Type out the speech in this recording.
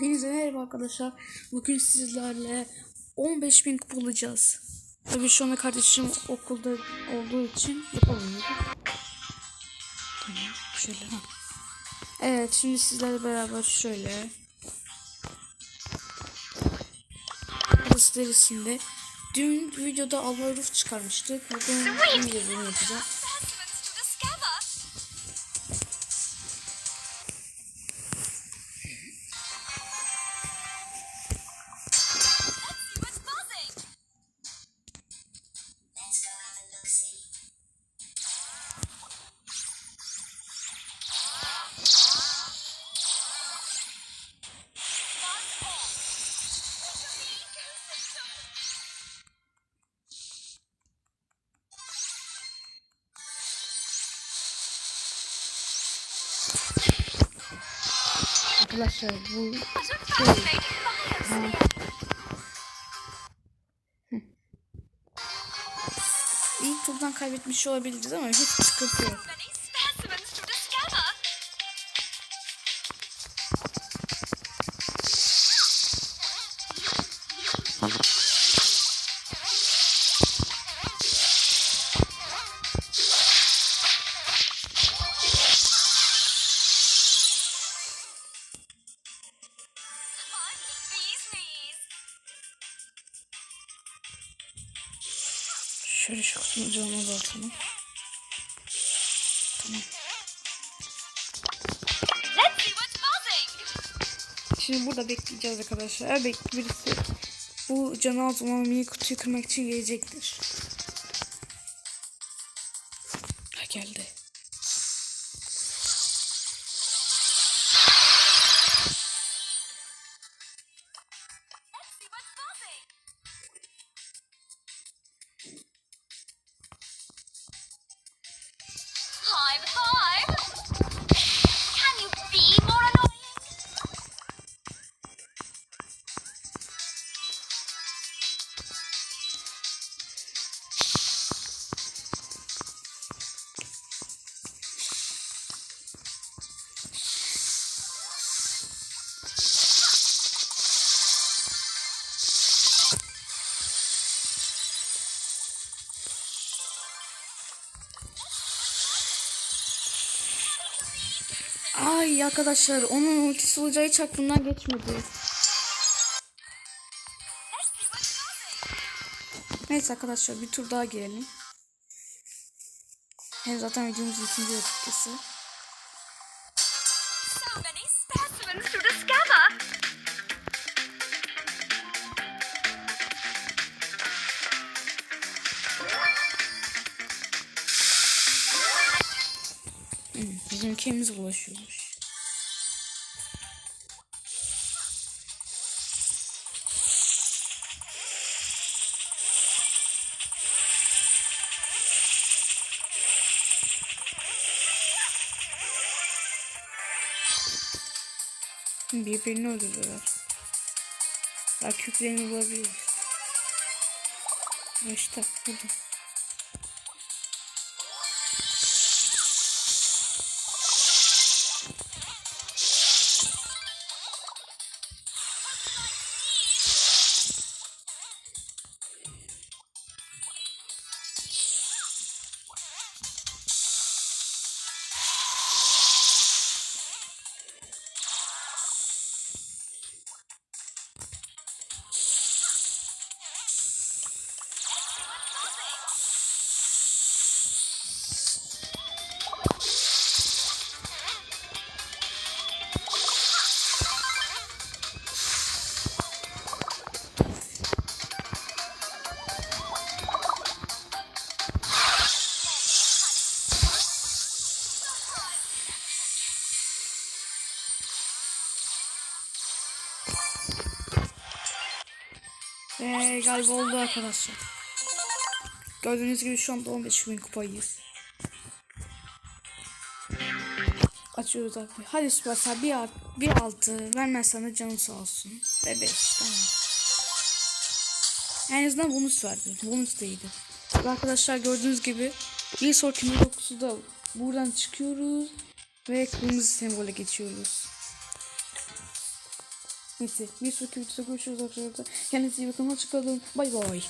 Hepinize merhaba arkadaşlar. Bugün sizlerle 15.000 kupa bulacağız. Tabii şu anda kardeşim okulda olduğu için yapamıyoruz. Tamam şöyle. Evet şimdi sizlerle beraber şöyle. Burası derisinde. Dün videoda Alva Roof çıkarmıştık. Bugün yine bunu Arkadaşlar bu biosphere. ilk turdan kaybetmiş olabiliriz ama hiç sıkıntı yok. Many specimens Şöyle şu kutunun canına da. Tamam. Şimdi burada bekleyeceğiz arkadaşlar. Bek birisi bu canı az olan mini kutuyu kırmak için gelecektir. Ha geldi. Ay arkadaşlar onun ultisi olacağı hiç aklımdan geçmedi. Neyse arkadaşlar bir tur daha girelim. Hem zaten videomuzun ikinci dakikası. Bizim ülkemiz bulaşıyormuş. Birbirini öldürüyorlar. Belki yüklerini bulabiliriz. İşte burada. Ve galiba oldu arkadaşlar. Gördüğünüz gibi şu anda 15 bin kupayız. Açıyoruz abi. Hadi Süpersel bir, art, bir altı vermezsen de canın sağ olsun. Ve 5 tamam. En azından bonus verdi. Bonus. Ve arkadaşlar gördüğünüz gibi bir sonraki Mirox'u da buradan çıkıyoruz. Ve kırmızı sembole geçiyoruz. Neyse bir sonraki videoda görüşürüz arkadaşlar. Kendinize iyi bakın. Hoşçakalın. Bay bay.